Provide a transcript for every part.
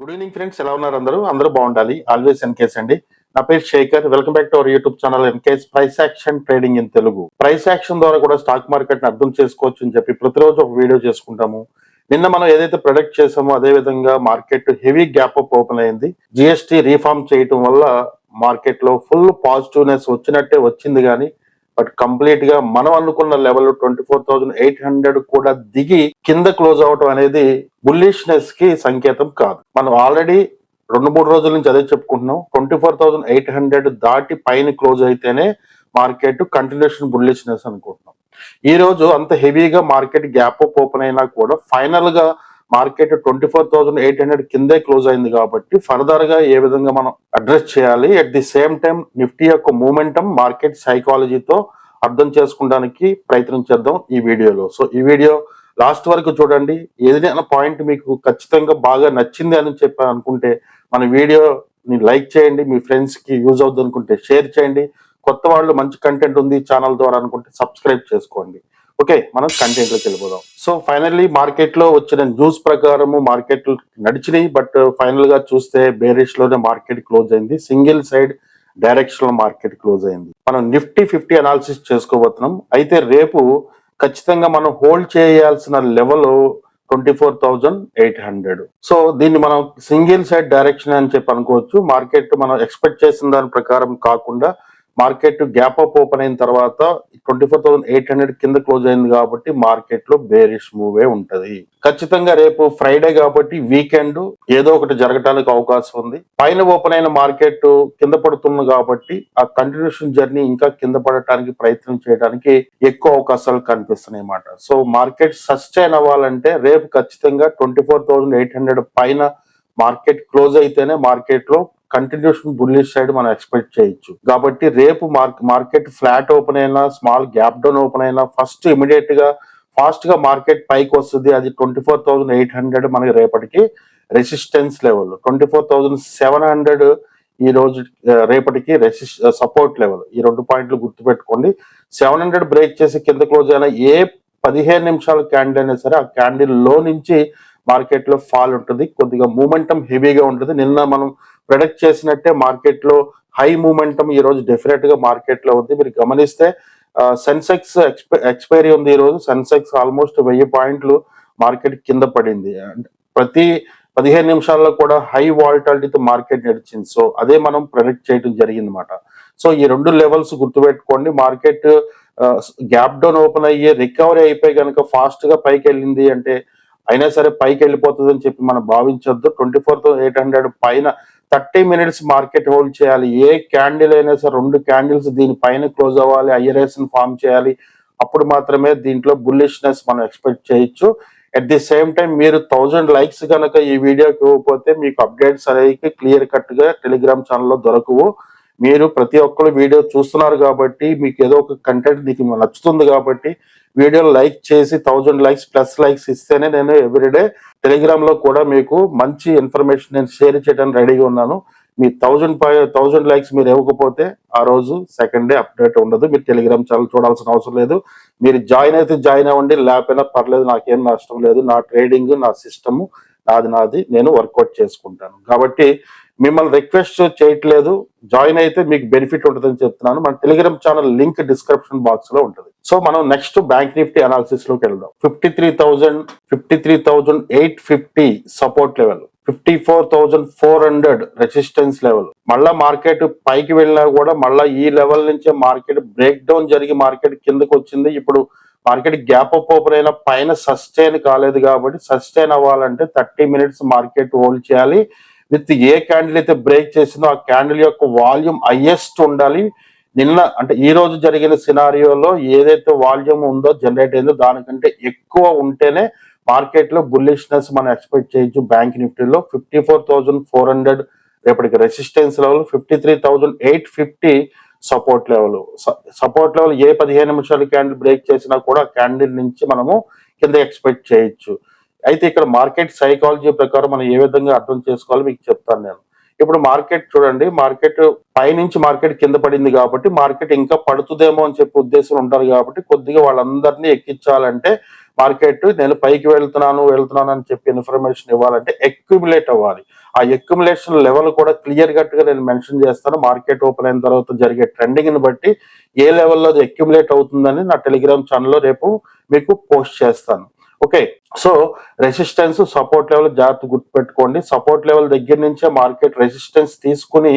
Good evening friends ఎలా ఉన్నారు అందరూ? అందరూ బాగుండాలి. ఆల్వేస్ ఎన్కేస్ అండి. నా పేరు Shekar. Welcome back to our YouTube channel ఎన్కేస్ price action trading in Telugu price action ద్వారా కూడా స్టాక్ మార్కెట్ని అర్థం చేసుకోవచ్చు అని చెప్పి ప్రతిరోజు ఒక వీడియో చేసుకుంటాము. నిన్న మనం ఏదైతే ప్రొడక్ట్ చేసామో అదే విధంగా market heavy gap up open అయింది. జిఎస్టీ రీఫార్మ్ చేయటం వల్ల మార్కెట్లో ఫుల్ పాజిటివ్నెస్ వచ్చినట్టే వచ్చింది కానీ బట్ కంప్లీట్గా మనం అనుకున్న level twenty four thousand eight hundred కూడా దిగి కింద క్లోజ్ అవటం అనేది బుల్లిష్నెస్కి సంకేతం కాదు. మనం ఆల్రెడీ రెండు మూడు రోజుల నుంచి అదే చెప్పుకుంటున్నాం. Twenty four thousand eight hundred దాటి పైన క్లోజ్ అయితేనే మార్కెట్ కంటిన్యూషన్ బుల్లిష్నెస్ అనుకుంటున్నాం. ఈ రోజు అంత హెవీగా మార్కెట్ గ్యాప్ అప్ ఓపెన్ అయినా కూడా ఫైనల్గా market twenty four thousand eight hundred కిందే క్లోజ్ అయింది కాబట్టి ఫర్దర్గా ఏ విధంగా మనం అడ్రస్ చేయాలి. At the same time Nifty యొక్క మూమెంటం మార్కెట్ సైకాలజీతో అర్థం చేసుకోవడానికి ప్రయత్నం చేద్దాం ఈ వీడియోలో. సో ఈ వీడియో లాస్ట్ వరకు చూడండి. ఏదైనా పాయింట్ మీకు ఖచ్చితంగా బాగా నచ్చింది అని చెప్పి అనుకుంటే మన వీడియోని లైక్ చేయండి. మీ ఫ్రెండ్స్కి యూజ్ అవుతుంది అనుకుంటే షేర్ చేయండి. కొత్త వాళ్ళు మంచి కంటెంట్ ఉంది ఛానల్ ద్వారా అనుకుంటే సబ్స్క్రైబ్ చేసుకోండి. ఓకే మనం కంటెంట్లోకి వెళ్ళిపోదాం. సో ఫైనల్లీ మార్కెట్లో వచ్చిన న్యూస్ ప్రకారము మార్కెట్ నడిచినాయి బట్ ఫైనల్ uh, గా చూస్తే బేరిష్లోనే మార్కెట్ క్లోజ్ అయింది. సింగిల్ సైడ్ డైరెక్షన్లో మార్కెట్ క్లోజ్ అయింది. మనం నిఫ్టీ ఫిఫ్టీ అనాలిసిస్ చేసుకోబోతున్నాం. అయితే రేపు ఖచ్చితంగా మనం హోల్డ్ చేయాల్సిన level twenty four thousand eight hundred so దీన్ని మనం సింగిల్ సైడ్ డైరెక్షన్ అని చెప్పి అనుకోవచ్చు. మార్కెట్ మనం ఎక్స్పెక్ట్ చేసిన దాని ప్రకారం కాకుండా మార్కెట్ గ్యాప్ అప్ ఓపెన్ అయిన తర్వాత twenty four thousand eight hundred కింద క్లోజ్ అయింది కాబట్టి మార్కెట్లో బేరిష్ మూవే ఉంటది. ఖచ్చితంగా రేపు ఫ్రైడే కాబట్టి వీకెండ్ ఏదో ఒకటి జరగటానికి అవకాశం ఉంది. పైన ఓపెన్ అయిన మార్కెట్ కింద పడుతుంది కాబట్టి ఆ కంటిన్యూషన్ జర్నీ ఇంకా కింద పడటానికి ప్రయత్నం చేయడానికి ఎక్కువ అవకాశాలు కనిపిస్తున్నాయి అన్నమాట. సో మార్కెట్ సస్టైన్ అవ్వాలంటే రేపు ఖచ్చితంగా twenty four thousand eight hundred పైన మార్కెట్ క్లోజ్ అయితేనే మార్కెట్లో కంటిన్యూషన్ బుల్లిష్ సైడ్ మనం ఎక్స్పెక్ట్ చేయొచ్చు. కాబట్టి రేపు మార్కెట్ ఫ్లాట్ ఓపెన్ అయినా స్మాల్ గ్యాప్ డౌన్ ఓపెన్ అయినా ఫస్ట్ ఇమీడియట్గా ఫాస్ట్గా మార్కెట్ పైకి వస్తుంది. అది twenty four thousand eight hundred మనకి రేపటికి resistance level twenty four thousand seven hundred ఈ రోజు రేపటికి రెసిస్ సపోర్ట్ లెవెల్ ఈ రెండు పాయింట్లు గుర్తుపెట్టుకోండి. సెవెన్ హండ్రెడ్ బ్రేక్ చేసి కింద క్లోజ్ అయినా ఏ పదిహేను నిమిషాల క్యాండిల్ అయినా సరే ఆ క్యాండిల్లో నుంచి మార్కెట్లో ఫాల్ ఉంటుంది. కొద్దిగా మూమెంటం హెవీగా ఉంటుంది. నిన్న మనం ప్రొడక్ట్ చేసినట్టే మార్కెట్లో హై మూమెంటం ఈ రోజు డెఫినెట్గా మార్కెట్లో ఉంది. మీరు గమనిస్తే సెన్సెక్స్ ఎక్స్పైరీ ఉంది ఈ రోజు. సెన్సెక్స్ ఆల్మోస్ట్ వెయ్యి పాయింట్లు మార్కెట్ కింద పడింది. ప్రతి పదిహేను నిమిషాల్లో కూడా హై వాల్టాలిటీతో మార్కెట్ నడిచింది. సో అదే మనం ప్రొడక్ట్ చేయడం జరిగింది అనమాట సో ఈ రెండు లెవెల్స్ గుర్తుపెట్టుకోండి. మార్కెట్ గ్యాప్ డౌన్ ఓపెన్ అయ్యి రికవరీ అయిపోయి కనుక ఫాస్ట్గా పైకి వెళ్ళింది అంటే అయినా సరే పైకి వెళ్ళిపోతుంది అని చెప్పి మనం భావించొద్దు. ట్వంటీ ఫోర్ ఎయిట్ హండ్రెడ్ పైన థర్టీ మినిట్స్ మార్కెట్ హోల్డ్ చేయాలి. ఏ క్యాండిల్ అయినా సరే రెండు క్యాండిల్స్ దీని పైన క్లోజ్ అవ్వాలి ఐఆర్ఎస్ ఫామ్ చేయాలి. అప్పుడు మాత్రమే దీంట్లో బుల్లిష్నెస్ మనం ఎక్స్పెక్ట్ చేయొచ్చు. అట్ ది సేమ్ టైం మీరు థౌజండ్ లైక్స్ కనుక ఈ వీడియోకి ఇవ్వకపోతే మీకు అప్డేట్స్ అనేవి క్లియర్ కట్గా టెలిగ్రామ్ ఛానల్లో దొరకవు. మీరు ప్రతి ఒక్కరు వీడియో చూస్తున్నారు కాబట్టి మీకు ఏదో ఒక కంటెంట్ మీకు నచ్చుతుంది కాబట్టి వీడియో లైక్ చేసి థౌజండ్ లైక్స్ ప్లస్ లైక్స్ ఇస్తేనే నేను ఎవ్రీడే టెలిగ్రామ్లో కూడా మీకు మంచి ఇన్ఫర్మేషన్ నేను షేర్ చేయడానికి రెడీగా ఉన్నాను. మీ థౌజండ్ థౌజండ్ లైక్స్ మీరు ఇవ్వకపోతే ఆ రోజు సెకండ్ డే అప్డేట్ ఉండదు. మీరు టెలిగ్రామ్ ఛానల్ చూడాల్సిన అవసరం లేదు. మీరు జాయిన్ అయితే జాయిన్ అవ్వండి. లేకపోయినా పర్లేదు నాకేం నష్టం లేదు. నా ట్రేడింగ్ నా సిస్టమ్ నాది నాది నేను వర్కౌట్ చేసుకుంటాను. కాబట్టి మిమ్మల్ని రిక్వెస్ట్ చేయట్లేదు. జాయిన్ అయితే మీకు బెనిఫిట్ ఉంటుందని చెప్తున్నాను. మన టెలిగ్రామ్ ఛానల్ లింక్ డిస్క్రిప్షన్ బాక్స్లో ఉంటుంది. సో మనం నెక్స్ట్ బ్యాంక్ నిఫ్టీ అనాలిసిస్లోకి వెళ్దాం. Fifty three thousand fifty three thousand eight fifty support level fifty four thousand four hundred resistance level మళ్ళా మార్కెట్ పైకి వెళ్ళినా కూడా మళ్ళా ఈ లెవెల్ నుంచే మార్కెట్ బ్రేక్ డౌన్ జరిగి మార్కెట్ కిందకి వచ్చింది. ఇప్పుడు మార్కెట్ గ్యాప్ అప్ ఓపెన్ అయినా పైన సస్టైన్ కాలేదు కాబట్టి సస్టైన్ అవ్వాలంటే థర్టీ మినిట్స్ మార్కెట్ హోల్డ్ చేయాలి. విత్ ఏ క్యాండిల్ అయితే బ్రేక్ చేసిందో ఆ క్యాండిల్ యొక్క వాల్యూమ్ హైయెస్ట్ ఉండాలి. నిన్న అంటే ఈ రోజు జరిగిన సినారియోలో ఏదైతే వాల్యూమ్ ఉందో జనరేట్ అయిందో దానికంటే ఎక్కువ ఉంటేనే మార్కెట్లో బుల్లిష్నెస్ మనం ఎక్స్పెక్ట్ చేయొచ్చు బ్యాంక్ నిఫ్టీలో. Fifty four thousand four hundred రేపటికి resistance level fifty three thousand eight fifty support level. Support level a పదిహేను నిమిషాలు క్యాండిల్ బ్రేక్ చేసినా కూడా క్యాండిల్ నుంచి మనము కింద ఎక్స్పెక్ట్ చేయొచ్చు. అయితే ఇక్కడ మార్కెట్ సైకాలజీ ప్రకారం మనం ఏ విధంగా అర్థం చేసుకోవాలో మీకు చెప్తాను నేను. ఇప్పుడు మార్కెట్ చూడండి మార్కెట్ పైనుంచి మార్కెట్ కింద పడింది కాబట్టి మార్కెట్ ఇంకా పడుతుందేమో అని చెప్పి ఉద్దేశం ఉంటారు కాబట్టి కొద్దిగా వాళ్ళందరినీ ఎక్కించాలంటే మార్కెట్ నేను పైకి వెళ్తున్నాను వెళ్తున్నాను అని చెప్పి ఇన్ఫర్మేషన్ ఇవ్వాలంటే ఎక్యుములేట్ అవ్వాలి. ఆ ఎక్యుములేషన్ లెవెల్ కూడా క్లియర్ కట్గా నేను మెన్షన్ చేస్తాను. మార్కెట్ ఓపెన్ అయిన తర్వాత జరిగే ట్రెండింగ్ని బట్టి ఏ లెవెల్లో అది అక్యుములేట్ అవుతుందని నా టెలిగ్రామ్ ఛానల్లో రేపు మీకు పోస్ట్ చేస్తాను. Okay. So resistance support level జాగ్రత్త గుర్తుపెట్టుకోండి. సపోర్ట్ లెవెల్ దగ్గర నుంచే మార్కెట్ రెసిస్టెన్స్ తీసుకుని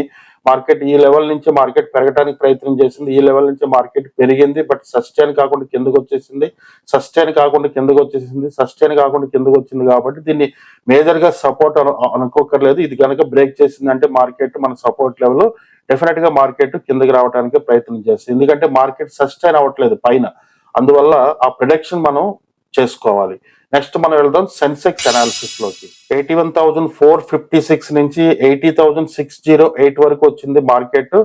మార్కెట్ ఈ లెవెల్ నుంచి మార్కెట్ పెరగడానికి ప్రయత్నం చేసింది. ఈ లెవెల్ నుంచి మార్కెట్ పెరిగింది. బట్ సస్టైన్ కాకుండా కిందకు వచ్చేసింది. సస్టైన్ కాకుండా కిందకు వచ్చేసింది. సస్టైన్ కాకుండా కిందకు వచ్చింది కాబట్టి దీన్ని మేజర్గా సపోర్ట్ అనుకోకర్లేదు. ఇది కనుక బ్రేక్ చేసిందంటే మార్కెట్ మన సపోర్ట్ లెవెల్ డెఫినెట్గా మార్కెట్ కిందకి రావడానికి ప్రయత్నం చేస్తుంది. ఎందుకంటే మార్కెట్ సస్టైన్ అవ్వట్లేదు పైన. అందువల్ల ఆ ప్రొడక్షన్ మనం చేసుకోవాలి. నెక్స్ట్ మనం వెళ్దాం Sensex అనాలిసిస్లోకి. Eighty one thousand four fifty six నుంచి eighty thousand six zero eight వరకు వచ్చింది మార్కెట్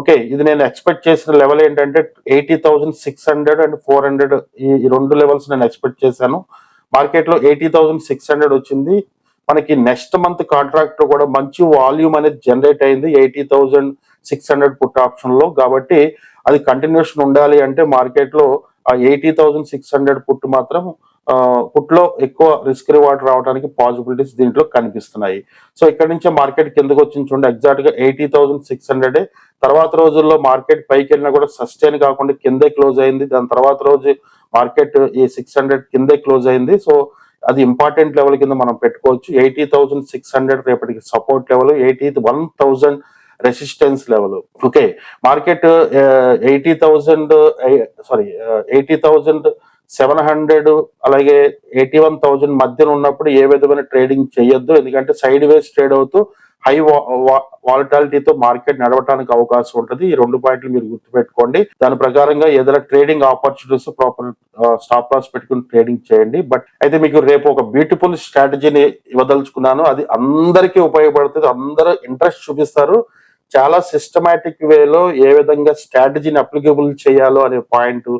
ఓకే ఇది నేను ఎక్స్పెక్ట్ చేసిన లెవెల్ ఏంటంటే eighty thousand six hundred and four hundred ఈ రెండు లెవెల్స్ నేను ఎక్స్పెక్ట్ చేశాను. మార్కెట్లో ఎయిటీ థౌజండ్ సిక్స్ హండ్రెడ్ వచ్చింది. మనకి నెక్స్ట్ మంత్ కాంట్రాక్ట్ కూడా మంచి వాల్యూమ్ అనేది జనరేట్ అయింది. Eighty thousand six hundred put ఆప్షన్లో. కాబట్టి అది కంటిన్యూషన్ ఉండాలి అంటే మార్కెట్లో ఆ eighty thousand six hundred put మాత్రం పుట్లో ఎక్కువ రిస్క్ రివార్డ్ రావడానికి పాసిబిలిటీస్ దీంట్లో కనిపిస్తున్నాయి. సో ఇక్కడ నుంచే మార్కెట్ కిందకు వచ్చింది చూడండి. ఎగ్జాక్ట్గా ఎయిటీ థౌసండ్ సిక్స్ హండ్రెడ్. తర్వాత రోజుల్లో మార్కెట్ పైకి వెళ్ళినా కూడా సస్టైన్ కాకుండా కిందే క్లోజ్ అయింది. దాని తర్వాత రోజు మార్కెట్ ఈ సిక్స్ హండ్రెడ్ కిందే క్లోజ్ అయింది. సో అది ఇంపార్టెంట్ లెవెల్ కింద మనం పెట్టుకోవచ్చు. ఎయిటీ థౌసండ్ సిక్స్ హండ్రెడ్ రేపటికి support level. Eighty one thousand resistance level okay market eighty thousand sorry eighty thousand seven hundred అలాగే ఎయిటీ వన్ థౌజండ్ మధ్యన ఉన్నప్పుడు ఏ విధమైన ట్రేడింగ్ చేయొద్దు. ఎందుకంటే సైడ్ వేస్ ట్రేడ్ అవుతూ హై వాలటాలిటీతో మార్కెట్ నడవడానికి అవకాశం ఉంటుంది. ఈ రెండు పాయింట్లు మీరు గుర్తుపెట్టుకోండి. దాని ప్రకారంగా ఏదైనా trading opportunities proper stop loss పెట్టుకుని ట్రేడింగ్ చేయండి. బట్ అయితే మీకు రేపు ఒక బ్యూటిఫుల్ స్ట్రాటజీని ఇవ్వదలుచుకున్నాను. అది అందరికీ ఉపయోగపడుతుంది. అందరూ ఇంట్రెస్ట్ చూపిస్తారు. చాలా సిస్టమేటిక్ వేలో ఏ విధంగా స్ట్రాటజీని అప్లికబుల్ చేయాలో అనే పాయింట్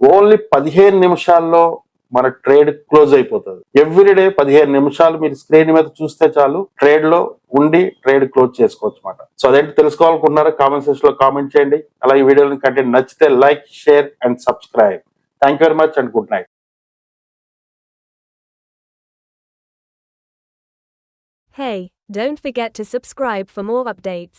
ఓన్లీ పదిహేను నిమిషాల్లో మన ట్రేడ్ క్లోజ్ అయిపోతుంది. ఎవ్రీడే పదిహేను నిమిషాలు మీరు స్క్రీన్ మీద చూస్తే చాలు ట్రేడ్లో ఉండి ట్రేడ్ క్లోజ్ చేసుకోవచ్చు అనమాట సో అదేంటి తెలుసుకోవాలనుకుంటున్నారా కామెంట్ సెక్షన్లో కామెంట్ చేయండి. అలా ఈ వీడియోని కంటెంట్ నచ్చితే like share and subscribe thank you very much and good night Hey, don't forget to subscribe for more updates.